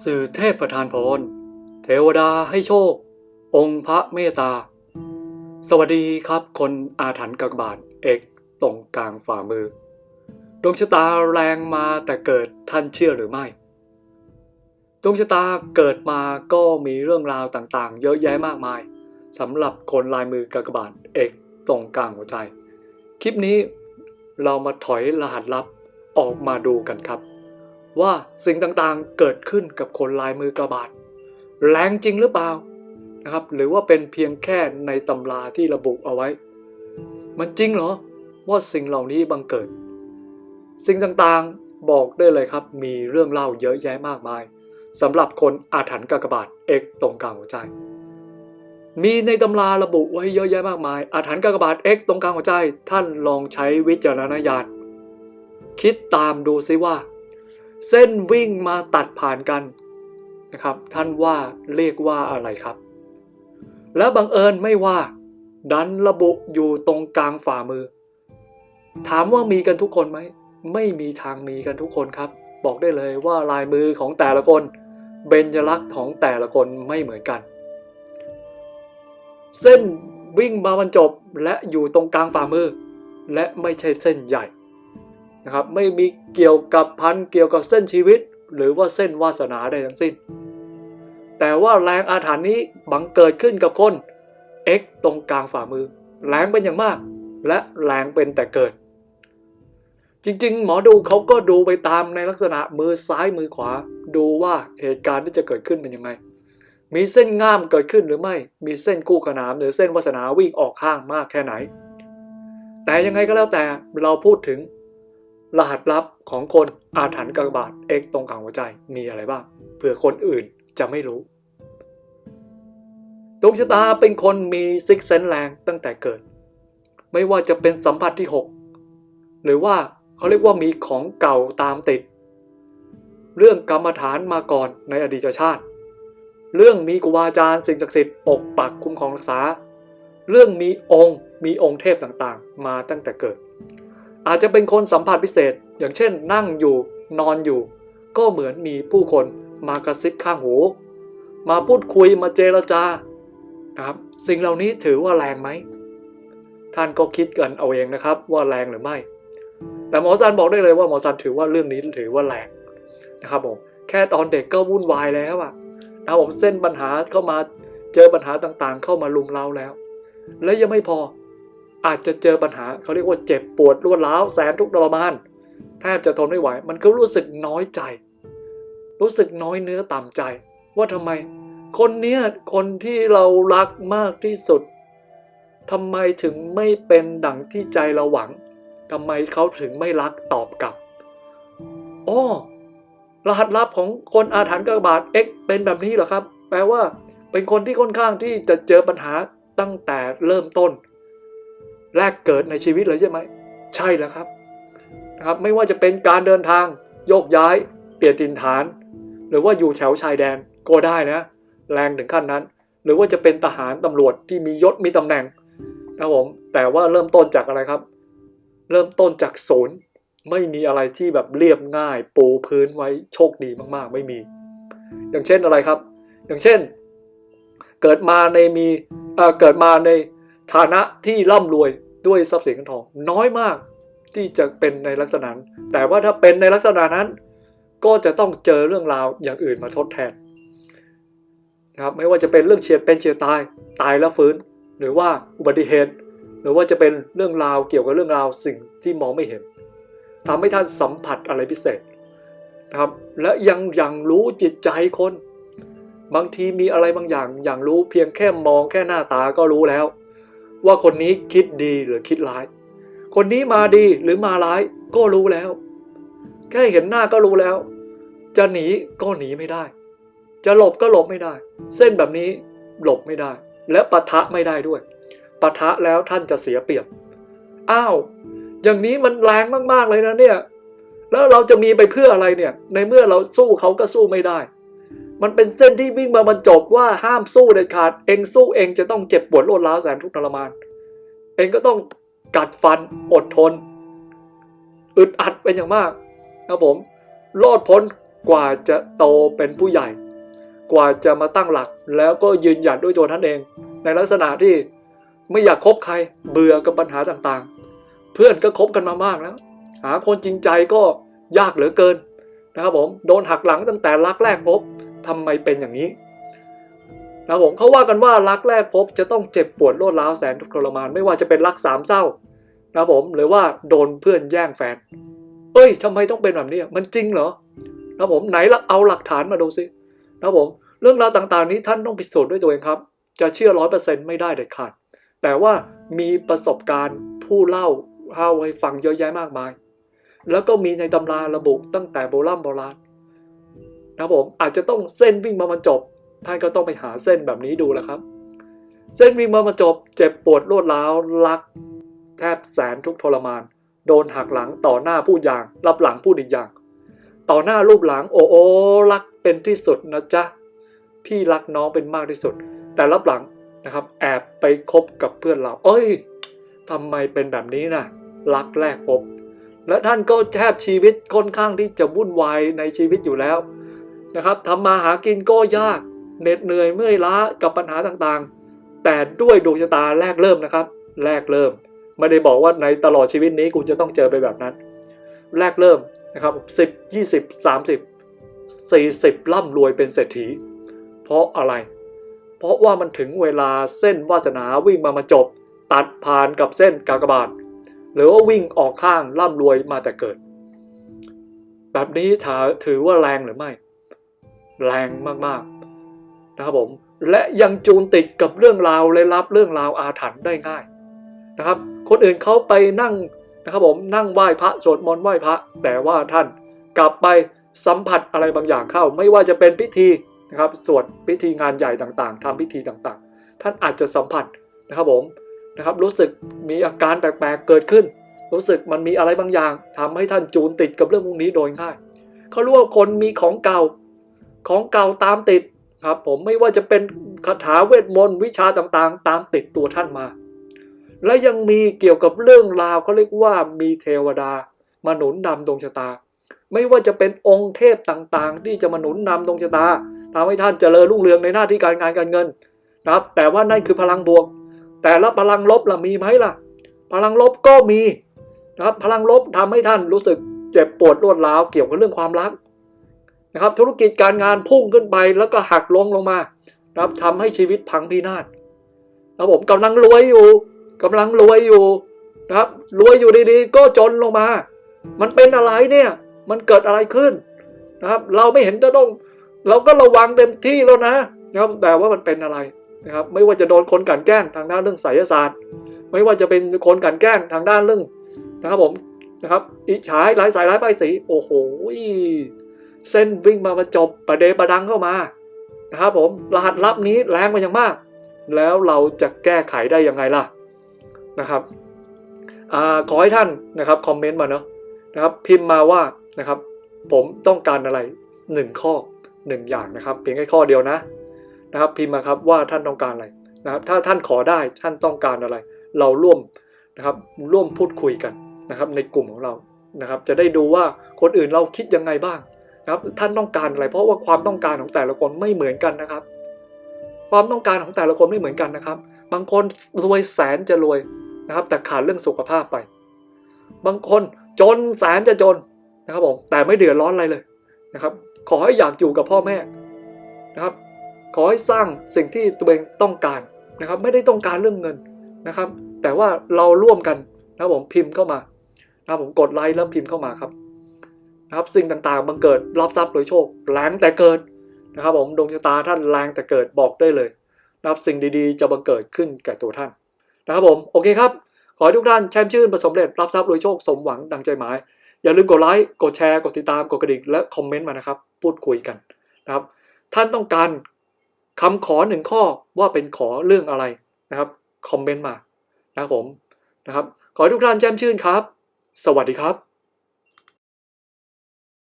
สื่อเทพประทานพร เทวดาให้โชค องค์พระเมตตา สวัสดีครับคนอาถรรพ์กากบาทเอกตรงกลางฝ่ามือ ดวงชะตาแรงมาแต่เกิดท่านเชื่อหรือไม่ ดวงชะตาเกิดมาก็มีเรื่องราวต่างๆ เยอะแยะมากมายสำหรับคนลายมือกากบาทเอกตรงกลางหัวใจ คลิปนี้เรามาถอยรหัสลับออกมาดูกันครับ ว่าสิ่งต่างๆเกิดขึ้นกับคนลายมือกระบาดแรงจริงหรือเปล่านะครับ หรือว่าเป็นเพียงแค่ในตำราที่ระบุเอาไว้ มันจริงเหรอว่าสิ่งเหล่านี้บังเกิด สิ่งต่างๆบอกได้เลยครับ มีเรื่องเล่าเยอะแยะมากมายสำหรับคนอาถรรพ์กากบาทเอกตรงกลางหัวใจ มีในตำราระบุไว้เยอะแยะมากมาย อาถรรพ์กากบาทเอกตรงกลางหัวใจ ท่านลองใช้วิจารณญาณคิดตามดูซิว่า เส้นวิ่งมาตัดผ่านกันนะครับ ท่านว่าเรียกว่าอะไรครับ และบังเอิญไม่ว่า ดันระบุอยู่ตรงกลางฝ่ามือ ถามว่ามีกันทุกคนไหม ไม่มีทางมีกันทุกคนครับ บอกได้เลยว่าลายมือของแต่ละคน เบญจลักษณ์ของแต่ละคนไม่เหมือนกัน เส้นวิ่งมาบรรจบและอยู่ตรงกลางฝ่ามือ และไม่ใช่เส้นใหญ่ นะครับไม่มีเกี่ยวกับพันเกี่ยวกับเส้นชีวิต หรือว่าเส้นวาสนาใดทั้งสิ้น แต่ว่าแรงอาถรรพ์นี้บังเกิดขึ้นกับคน X ตรงกลางฝ่ามือ แรงเป็นอย่างมาก และแรงเป็นแต่เกิด จริงๆ หมอดูเขาก็ดูไปตามในลักษณะมือซ้ายมือขวา ดูว่าเหตุการณ์ที่จะเกิดขึ้นเป็นยังไง มีเส้นง่ามเกิดขึ้นหรือไม่ มีเส้นคู่ขนานหรือเส้นวาสนาวิ่งออกข้างมากแค่ไหน แต่ยังไงก็แล้วแต่เราพูดถึง รหัสลับของคนอาถรรพ์กากบาท X ตรงกลางหัวใจมีอะไรบ้างเผื่อคนอื่นจะไม่รู้ดวงชะตาเป็นคนมีซิกเซนแรงตั้งแต่เกิด ไม่ว่าจะเป็นสัมผัสที่ 6 หรือว่าเขาเรียกว่ามีของเก่าตามติด เรื่องกรรมฐานมาก่อนในอดีตชาติ เรื่องมีครูบาอาจารย์สิ่งศักดิ์สิทธิ์ปกปักคุ้มครองรักษา เรื่องมีองค์มีองค์เทพต่างๆ มาตั้งแต่เกิด อาจจะเป็นคนสัมผัสพิเศษ อย่างเช่น นั่งอยู่นอนอยู่ ก็เหมือนมีผู้คนมากระซิบข้างหู มาพูดคุยมาเจรจานะครับสิ่งเหล่านี้ถือว่าแรงไหม ท่านก็คิดกันเอาเองนะครับว่าแรงหรือไม่ แต่หมอซันบอกได้เลยว่าหมอซันถือว่าเรื่องนี้ถือว่าแรงนะครับผมแค่ตอนเด็กก็วุ่นวายแล้วอะนะผมเส้นปัญหาเข้ามาเจอปัญหาต่างๆ เข้ามาลุมเราแล้ว และยังไม่พอ อาจจะเจอปัญหาเขาเรียกว่าเจ็บปวดรวดร้าวแสนทุกข์ทรมานแทบจะทนไม่ไหว มันก็รู้สึกน้อยใจ รู้สึกน้อยเนื้อต่ำใจ ว่าทำไม คนเนี้ยคนที่เรารักมากที่สุดทำไมถึงไม่เป็นดังที่ใจเราหวังทำไมเขาถึงไม่รักตอบกลับอ้อรหัสลับของคนอาถรรพ์กระบาด X เป็นแบบนี้เหรอครับ แปลว่า เป็นคนที่ค่อนข้างที่จะเจอปัญหาตั้งแต่เริ่มต้น แรกเกิดในชีวิตเลยใช่ไหม ใช่แล้วครับนะครับ ไม่ว่าจะเป็นการเดินทางโยกย้าย เปลี่ยนถิ่นฐาน หรือว่าอยู่แถวชายแดนก็ได้นะ แรงถึงขั้นนั้น หรือว่าจะเป็นทหารตำรวจที่มียศมีตำแหน่งนะครับผมแต่ว่าเริ่มต้นจากอะไรครับ เริ่มต้นจากศูนย์ไม่มีอะไรที่แบบเรียบง่ายปูพื้นไว้โชคดีมากๆ ไม่มี อย่างเช่นอะไรครับ อย่างเช่น เกิดมาในมีเอ่อเกิดมาใน ฐานะที่ร่ำรวยด้วยทรัพย์สินเงินทองน้อยมากที่จะเป็นในลักษณะนั้นแต่ว่าถ้าเป็นในลักษณะนั้น ก็จะต้องเจอเรื่องราวอย่างอื่นมาทดแทนนะครับไม่ว่าจะเป็นเรื่องเฉียดเป็นเฉียดตายตายแล้วฟื้น หรือว่าอุบัติเหตุ หรือว่าจะเป็นเรื่องราวเกี่ยวกับเรื่องราวสิ่งที่มองไม่เห็นทำให้ท่านสัมผัสอะไรพิเศษนะครับและยังยังรู้จิตใจคน บางทีมีอะไรบางอย่างอย่างรู้เพียงแค่มองแค่หน้าตาก็รู้แล้ว ว่าคนนี้คิดดีหรือคิดร้าย คนนี้มาดีหรือมาร้ายก็รู้แล้ว แค่เห็นหน้าก็รู้แล้ว จะหนีก็หนีไม่ได้ จะหลบก็หลบไม่ได้ เส้นแบบนี้หลบไม่ได้ และปะทะไม่ได้ด้วยปะทะแล้วท่านจะเสียเปรียบ อ้าว อย่างนี้มันแรงมากๆเลยนะเนี่ย แล้วเราจะมีไปเพื่ออะไรเนี่ย ในเมื่อเราสู้เขาก็สู้ไม่ได้ มันเป็นเส้นที่วิ่งมาบรรจบว่าห้ามสู้เด็ดขาด เองสู้เองจะต้องเจ็บปวดรวดร้าวแสนทุกข์ทรมาน เองก็ต้องกัดฟันอดทน อึดอัดเป็นอย่างมากครับผมรอดพ้นกว่าจะโตเป็นผู้ใหญ่ กว่าจะมาตั้งหลัก แล้วก็ยืนหยัดด้วยตัวท่านเอง ในลักษณะที่ไม่อยากคบใครเบื่อกับปัญหาต่างๆ เพื่อนก็คบกันมามากแล้ว หาคนจริงใจก็ยากเหลือเกินนะครับผมโดนหักหลังตั้งแต่รักแรกพบ ทำไมเป็นอย่างนี้นะผมเขาว่ากันว่ารักแรกพบจะต้องเจ็บปวดรวดร้าวแสนทุกข์ทรมาน ไม่ว่าจะเป็นรักสามเศร้านะผมหรือว่าโดนเพื่อนแย่งแฟน เอ้ยทำไมต้องเป็นแบบนี้มันจริงเหรอนะผมไหนละเอาหลักฐานมาดูสินะผมเรื่องราวต่างๆ นี้ท่านต้องพิสูจน์ด้วยตัวเองครับ จะเชื่อร้อยเปอร์เซ็นต์ไม่ได้เด็ดขาดแต่ว่ามีประสบการณ์ผู้เล่าเล่าให้ฟังเยอะแยะมากมาย แล้วก็มีในตำราระบุตั้งแต่โบราณโบราณน ครับผมอาจจะต้องเส้นวิ่งมาบรรจบ ท่านก็ต้องไปหาเส้นแบบนี้ดูแหล้วครับ เส้นวิ่งมาบรรจบ เจ็บปวดรวดร้าวรัก แทบแสนทุกทรมาน โดนหักหลังต่อหน้าพูดอย่างรับหลังพูดอีกอย่าง ต่อหน้ารูปหลังโอโอรักเป็นที่สุดนะจ๊ะพี่รักน้องเป็นมากที่สุด แต่รับหลังนะครับ แอบไปคบกับเพื่อนเรา เอ้ยทำไมเป็นแบบนี้นะรักแรกพบและท่านก็แทบชีวิตค่อนข้างที่จะวุ่นวายในชีวิตอยู่แล้ว นะครับทำมาหากินก็ยากเหน็ดเหนื่อยเมื่อยล้ากับปัญหาต่างๆ แต่ด้วยดวงชะตาแรกเริ่มนะครับ แรกเริ่ม ไม่ได้บอกว่าในตลอดชีวิตนี้คุณจะต้องเจอไปแบบนั้น แรกเริ่มนะครับ10 20 30 40ร่ำรวยเป็นเศรษฐี เพราะอะไร เพราะว่ามันถึงเวลาเส้นวาสนาวิ่งมามาจบ ตัดผ่านกับเส้นกากบาท หรือว่าวิ่งออกข้างร่ำรวยมาแต่เกิด แบบนี้ถาถือว่าแรงหรือไม่ แรงมากๆนะครับผมและยังจูนติดกับเรื่องราวเลยรับเรื่องราวอาถรรพ์ได้ง่ายนะครับ คนอื่นเขาไปนั่งนะครับผมนั่งไหว้พระสวดมนต์ไหว้พระ แต่ว่าท่านกลับไปสัมผัสอะไรบางอย่างเข้า ไม่ว่าจะเป็นพิธีนะครับสวดพิธีงานใหญ่ต่างๆทำพิธีต่างๆ ท่านอาจจะสัมผัสนะครับผมนะครับรู้สึกมีอาการแปลกๆเกิดขึ้น รู้สึกมันมีอะไรบางอย่างทำให้ท่านจูนติดกับเรื่องพวกนี้โดยง่ายเขารู้ว่าคนมีของเก่า ของเก่าตามติดครับผมไม่ว่าจะเป็นคาถาเวทมนต์วิชาต่างๆ ตามติดตัวท่านมา และยังมีเกี่ยวกับเรื่องราวเขาเรียกว่ามีเทวดามาหนุนนำดวงชะตา ไม่ว่าจะเป็นองค์เทพต่างๆ ที่จะมาหนุนนำดวงชะตาทำให้ท่านเจริญรุ่งเรืองในหน้าที่การงานการเงินนะครับแต่ว่านั่นคือพลังบวก แต่ละพลังลบล่ะมีไหมล่ะ พลังลบก็มีนะครับพลังลบทำให้ท่านรู้สึกเจ็บปวดรวดร้าวเกี่ยวกับเรื่องความรัก นะครับธุรกิจการงานพุ่งขึ้นไปแล้วก็หักลงลงมานะครับทำให้ชีวิตพังพินาศแล้วผมกำลังรวยอยู่กำลังรวยอยู่นะครับรวยอยู่ดีๆ ก็จนลงมา มันเป็นอะไรเนี่ยมันเกิดอะไรขึ้นนะครับ เราไม่เห็นจะต้อง เราก็ระวังเต็มที่แล้วนะนะครับแต่ว่ามันเป็นอะไรนะครับ ไม่ว่าจะโดนคนกันแกล้งทางด้านเรื่องไสยศาสตร์ ไม่ว่าจะเป็นคนกันแกล้งทางด้านเรื่องนะครับผมนะครับอิจฉาหลายสายหลายป้ายสีโอ้โห เส้นวิ่งมาประจบประเดประดังเข้ามานะครับผมรหัสลับนี้แรงมาอย่างมาก แล้วเราจะแก้ไขได้ยังไงล่ะนะครับอขอให้ท่านนะครับคอมเมนต์มาเนาะนะครับพิมพ์มาว่านะครับผมต้องการอะไรหนึ่งข้อหนึ่งอย่างนะครับ เพียงแค่ข้อเดียวนะนะครับ พิมพ์มาครับว่าท่านต้องการอะไรนะครับถ้าท่านขอได้ท่านต้องการอะไร เราร่วมนะครับร่วมพูดคุยกันนะครับในกลุ่มของเรานะครับ จะได้ดูว่าคนอื่นเราคิดยังไงบ้าง นะครับท่านต้องการอะไร เพราะว่าความต้องการของแต่ละคนไม่เหมือนกันนะครับ ความต้องการของแต่ละคนไม่เหมือนกันนะครับ บางคนรวยแสนจะรวยนะครับ แต่ขาดเรื่องสุขภาพไป บางคนจนแสนจะจนนะครับผมแต่ไม่เดือดร้อนอะไรเลยนะครับ ขอให้อยากอยู่กับพ่อแม่นะครับ ขอให้สร้างสิ่งที่ตัวเองต้องการนะครับ ไม่ได้ต้องการเรื่องเงินนะครับ แต่ว่าเราร่วมกันนะครับผมพิมพ์เข้ามานะครับผมกดไลค์แล้วพิมพ์เข้ามาครับ นะครับสิ่งต่างๆบังเกิดรับทรัพย์โดยโชคแรงแต่เกิดนะครับผมดวงชะตาท่านแรงแต่เกิดบอกได้เลยนะครับสิ่งดีๆ จะบังเกิดขึ้นแก่ตัวท่านนะครับผมโอเคครับ ขอให้ทุกท่านแช่มชื่นประสบเร็จรับทรัพย์โดยโชคสมหวังดังใจหมาย อย่าลืมกดไลค์กดแชร์กดติดตามกดกระดิ่งและคอมเมนต์มานะครับ พูดคุยกันนะครับท่านต้องการคำขอหนึ่งข้อว่าเป็นขอเรื่องอะไรนะครับคอมเมนต์มานะครับผมนะครับขอให้ทุกท่านแจ่มชื่นครับ สวัสดีครับ